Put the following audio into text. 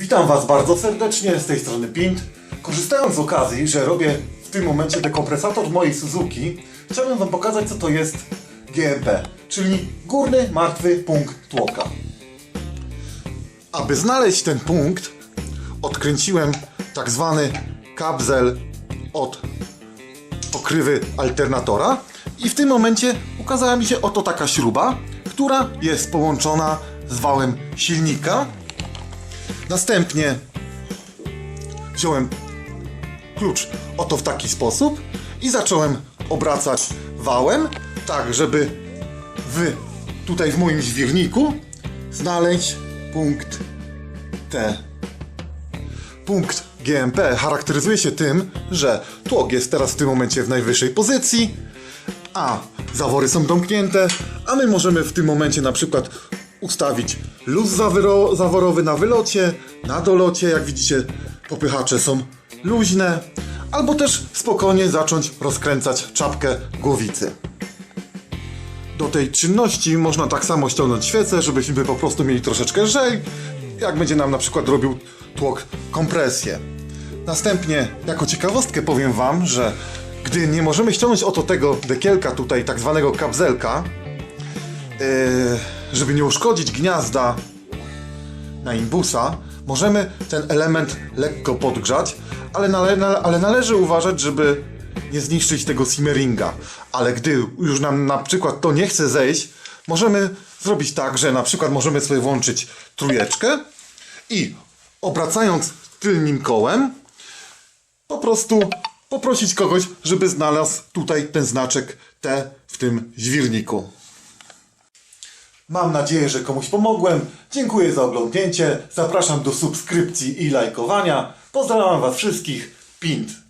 Witam Was bardzo serdecznie, z tej strony Pint. Korzystając z okazji, że robię w tym momencie dekompresator mojej Suzuki, chciałbym Wam pokazać co to jest GMP, czyli Górny Martwy Punkt Tłoka. Aby znaleźć ten punkt, odkręciłem tak zwany kabzel od pokrywy alternatora i w tym momencie ukazała mi się oto taka śruba, która jest połączona z wałem silnika. Następnie wziąłem klucz oto w taki sposób i zacząłem obracać wałem, tak żeby w, tutaj w moim dźwigniku znaleźć punkt T. Punkt GMP charakteryzuje się tym, że tłok jest teraz w tym momencie w najwyższej pozycji, a zawory są domknięte, a my możemy w tym momencie na przykład ustawić luz zaworowy na wylocie, na dolocie, jak widzicie popychacze są luźne, albo też spokojnie zacząć rozkręcać czapkę głowicy. Do tej czynności można tak samo ściągnąć świecę, żebyśmy po prostu mieli troszeczkę lżej, jak będzie nam na przykład robił tłok kompresję. Następnie, jako ciekawostkę powiem Wam, że gdy nie możemy ściągnąć oto tego dekielka tutaj, tak zwanego kabzelka, żeby nie uszkodzić gniazda na imbusa, możemy ten element lekko podgrzać, ale, nale, ale należy uważać, żeby nie zniszczyć tego simmeringa. Ale gdy już nam na przykład to nie chce zejść, możemy zrobić tak, że na przykład możemy sobie włączyć trójeczkę i obracając tylnym kołem, po prostu poprosić kogoś, żeby znalazł tutaj ten znaczek T w tym dźwirniku. Mam nadzieję, że komuś pomogłem. Dziękuję za oglądnięcie. Zapraszam do subskrypcji i lajkowania. Pozdrawiam Was wszystkich. Pint.